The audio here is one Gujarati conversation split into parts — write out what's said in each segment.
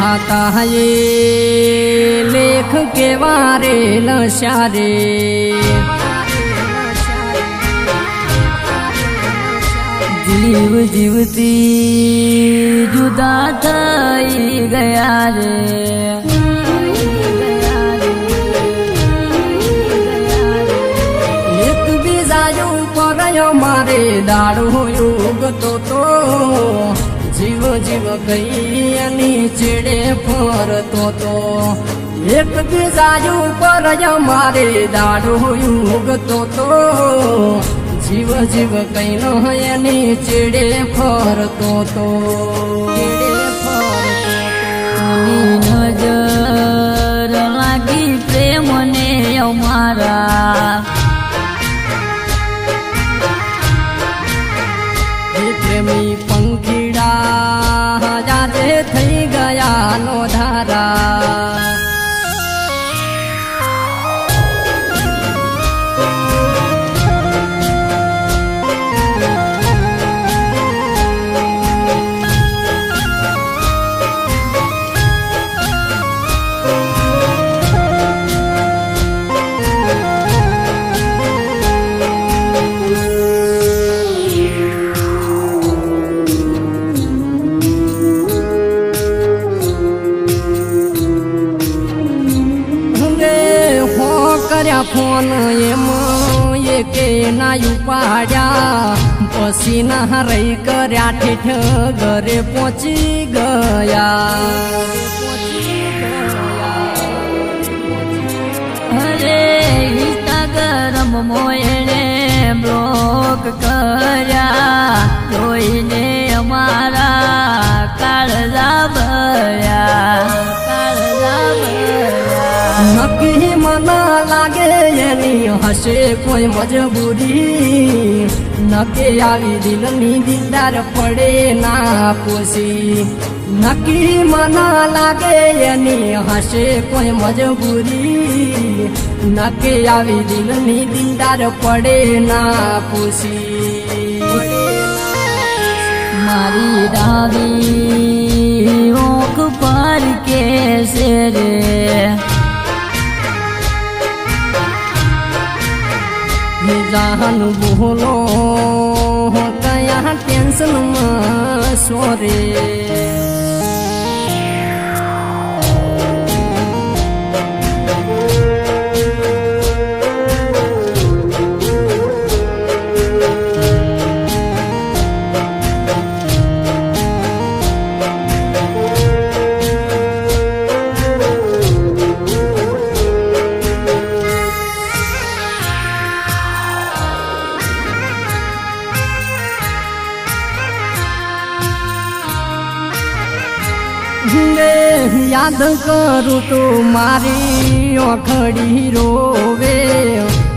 હતા એ લેખ કેવા રે લશારે. જીવ જીવતી જુદા થઈ ગયા રે. મારે દાડો ઉગતો તો જીવ જીવ કૈયાની ચીડે ફરતો તો. એક બીજા ઉપર મારે દાડો ઉગતો તો. જીવ જીવ કઈ નો એની ચીડે ફરતો તો. નજર લાગી પ્રેમને અમારા. ગયા ફોન એમ એકે ના ઉપાડ્યા. પછી ના રહી કર્યા ઠેઠ ઘરે પહોંચી ગયા. ઇન્સ્ટાગ્રામ મોયણે બ્લોક કર્યા. જોઈને અમારા કાળજા ભર્યા. કાળજા ભર્યા. નક્કી મન લાગે એની હશે કોઈ મજબૂરી. નક્કી આવી દિલની દિલદાર પડે ના પોસી નક્કી મન લાગે એની હશે કોઈ મજબૂરી. નક્કી આવી દિલની દિલદાર પડે ના પોસી મારી દાદી ઓક પર કે છે રે જાન બોલો કયા ટેન્શનમાં સોરે યાદ કરું તો મારી ઓખડી રોવે.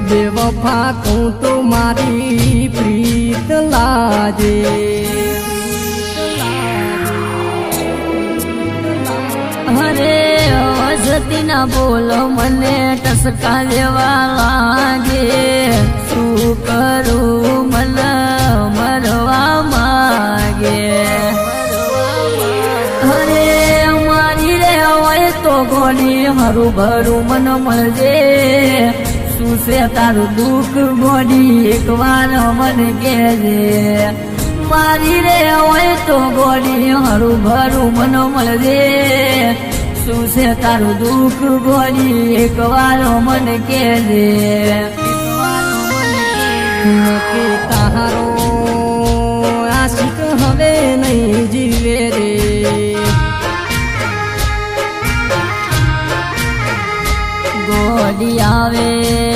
બેવફા કહું તો મારી પ્રીત લાજે અરે હસતી બોલો મને ટસકા લેવા લાગે. શું કરું મને મરવા હરું ભરું મન મળજે. શું છે તારું દુઃખ ગોડી એક વાર મને કહેજે. મારી રે હોય તો ગોડી હરું ભરું મન મળજે. શું છે તારું દુઃખ ગોડી એક વાર મને કહેજે. તારો ગાડી આવે.